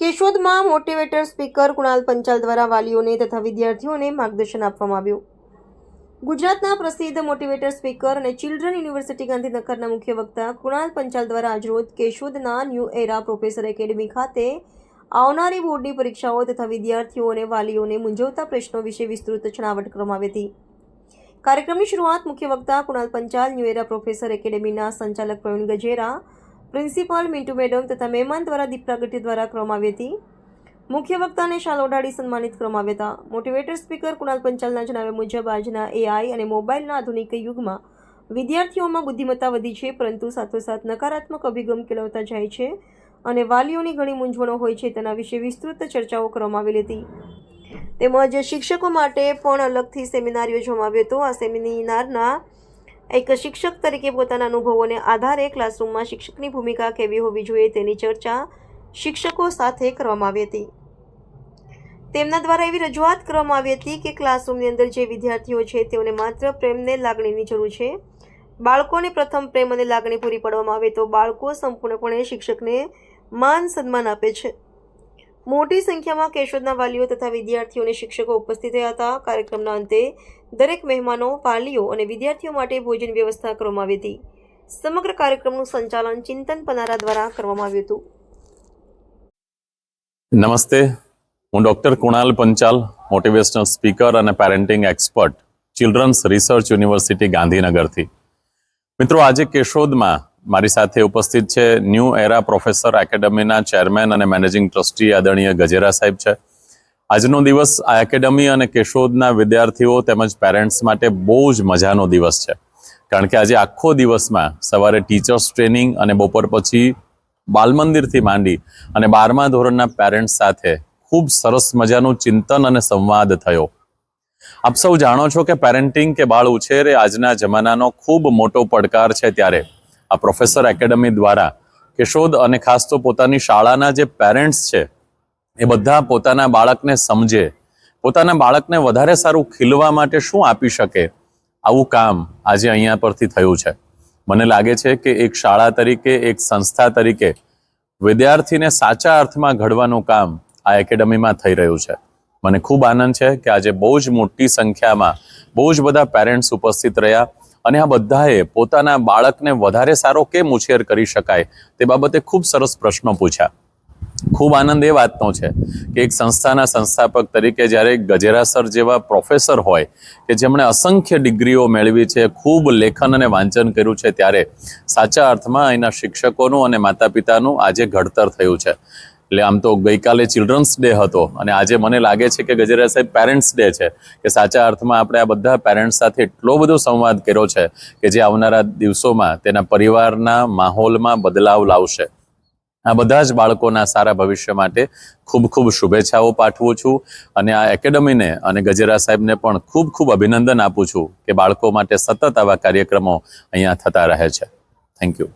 કેશોદમાં motivator speaker Kunal Panchal દ્વારા વાલીઓને તથા વિદ્યાર્થીઓને માર્ગદર્શન આપવામાં આવ્યું. ગુજરાતના પ્રસિદ્ધ મોટિવેટર સ્પીકર અને ચિલ્ડ્રન યુનિવર્સિટી ગાંધીનગરના મુખ્ય વક્તા કુણાલ પંચાલ દ્વારા આજરોજ કેશોદના ન્યૂ એરા પ્રોફેસર એકેડમી ખાતે આવનારી બોર્ડની પરીક્ષાઓ તથા વિદ્યાર્થીઓ અને વાલીઓને મૂંઝવતા પ્રશ્નો વિશે વિસ્તૃત છણાવટ કરવામાં આવી હતી. કાર્યક્રમની શરૂઆત મુખ્ય વક્તા Kunal Panchal, new era professor એકેડમીના સંચાલક પ્રવીણ ગજેરા પ્રિન્સિપાલ મિન્ટુ મેડમ તથા મહેમાન દ્વારા દીપ પ્રાગટ્ય દ્વારા કરવામાં આવી હતી. મુખ્ય વક્તાને શાલ ઓઢાડી સન્માનિત કરવામાં આવ્યા હતા. મોટિવેટર સ્પીકર કુણાલ પંચાલના જણાવ્યા મુજબ, આજના એઆઈ અને મોબાઈલના આધુનિક યુગમાં વિદ્યાર્થીઓમાં બુદ્ધિમત્તા વધી છે, પરંતુ સાથોસાથ નકારાત્મક અભિગમ કેળવતા જાય છે અને વાલીઓની ઘણી મૂંઝવણો હોય છે, તેના વિશે વિસ્તૃત ચર્ચાઓ કરવામાં આવેલી હતી. તેમજ શિક્ષકો માટે પણ અલગથી સેમિનાર યોજવામાં આવ્યો હતો. આ સેમિનારના એક શિક્ષક તરીકે પોતાના અનુભવોને આધારે ક્લાસરૂમમાં શિક્ષકની ભૂમિકા કેવી હોવી જોઈએ તેની ચર્ચા શિક્ષકો સાથે કરવામાં આવી હતી. તેમના દ્વારા એવી રજૂઆત કરવામાં આવી હતી કે ક્લાસરૂમની અંદર જે વિદ્યાર્થીઓ છે તેઓને માત્ર પ્રેમને લાગણીની જરૂર છે. બાળકોને પ્રથમ પ્રેમ અને લાગણી પૂરી પાડવામાં આવે તો બાળકો સંપૂર્ણપણે શિક્ષકને માન સન્માન આપે છે. મોટી સંખ્યામાં કેશોદના વાલીઓ તથા વિદ્યાર્થીઓ શિક્ષકો ઉપસ્થિત રહ્યા હતા. કાર્યક્રમના અંતે દરેક મહેમાનો, વાલીઓ અને વિદ્યાર્થીઓ માટે ભોજન વ્યવસ્થા કરવામાં આવી હતી. સમગ્ર કાર્યક્રમનું સંચાલન ચિંતન પનારા દ્વારા કરવામાં આવ્યું હતું. નમસ્તે. હું doctor Kunal Panchal, motivational speaker અને parenting expert, children's research university ગાંધીનગરથી. મિત્રો, આજે કેશોદમાં મારી સાથે ઉપસ્થિત છે ન્યૂ એરા પ્રોફેસર એકેડમીના ચેરમેન અને મેનેજિંગ ટ્રસ્ટી આદરણીય ગજેરા સાહેબ છે. આજનો દિવસ આ એકેડમી અને કેશોદના વિદ્યાર્થીઓ તેમજ પેરેન્ટ્સ માટે બહુ જ મજાનો દિવસ છે. કારણ કે આજે આખો દિવસમાં સવારે ટીચર્સ ટ્રેનિંગ અને બપોર પછી બાલમંદિરથી માંડી અને બારમા ધોરણના પેરેન્ટ્સ સાથે ખૂબ સરસ મજાનું ચિંતન અને સંવાદ થયો. આપ સૌ જાણો છો કે પેરેન્ટિંગ કે બાળ ઉછેર એ આજના જમાનાનો ખૂબ મોટો પડકાર છે ત્યારે. આ પ્રોફેસર એકેડમી દ્વારા કેશોદ અને ખાસ તો પોતાની શાળાના જે પેરેન્ટ્સ છે, એ બધા પોતાના બાળકને સમજે. પોતાના બાળકને વધારે સારું ખીલવા માટે શું આપી શકે? આવું કામ આજે અહીંયા પરથી થયું છે. મને લાગે છે કે એક શાળા તરીકે, એક સંસ્થા તરીકે વિદ્યાર્થીને સાચા અર્થમાં ઘડવાનું કામ આ એકેડમીમાં થઈ રહ્યું છે. મને ખૂબ આનંદ છે કે આજે બહુ જ મોટી સંખ્યામાં બહુ જ બધા પેરેન્ટ્સ ઉપસ્થિત રહ્યા. અને આ બધાએ પોતાના બાળકને વધારે સારો કેમ ઉછેર કરી શકાય તે બાબતે ખૂબ સરસ પ્રશ્નો પૂછ્યા. ખૂબ આનંદ એ વાતનો છે કે એક સંસ્થાના સંસ્થાપક તરીકે જ્યારે ગજેરા સર જેવા પ્રોફેસર હોય કે જેમણે અસંખ્ય ડિગ્રીઓ મેળવી છે, ખૂબ લેખન અને વાંચન કર્યું છે, ત્યારે સાચા અર્થમાં અહીંના શિક્ષકોનું અને માતા પિતાનું આજે ઘડતર થયું છે. એટલે આમ તો ગઈકાલે ચિલ્ડ્રન્સ ડે હતો અને આજે મને લાગે છે કે ગજેરા સાહેબ પેરેન્ટ્સ ડે છે, કે સાચા અર્થમાં આપણે આ બધા પેરેન્ટ્સ સાથે એટલો બધો સંવાદ કર્યો છે કે જે આવનારા દિવસોમાં તેના પરિવારના માહોલમાં બદલાવ લાવશે. આ બધા જ બાળકોના સારા ભવિષ્ય માટે ખૂબ ખૂબ શુભેચ્છાઓ પાઠવું છું અને આ એકેડમીને અને ગજેરા સાહેબને પણ ખૂબ ખૂબ અભિનંદન આપું છું કે બાળકો માટે સતત આવા કાર્યક્રમો અહીંયા થતા રહે છે. Thank you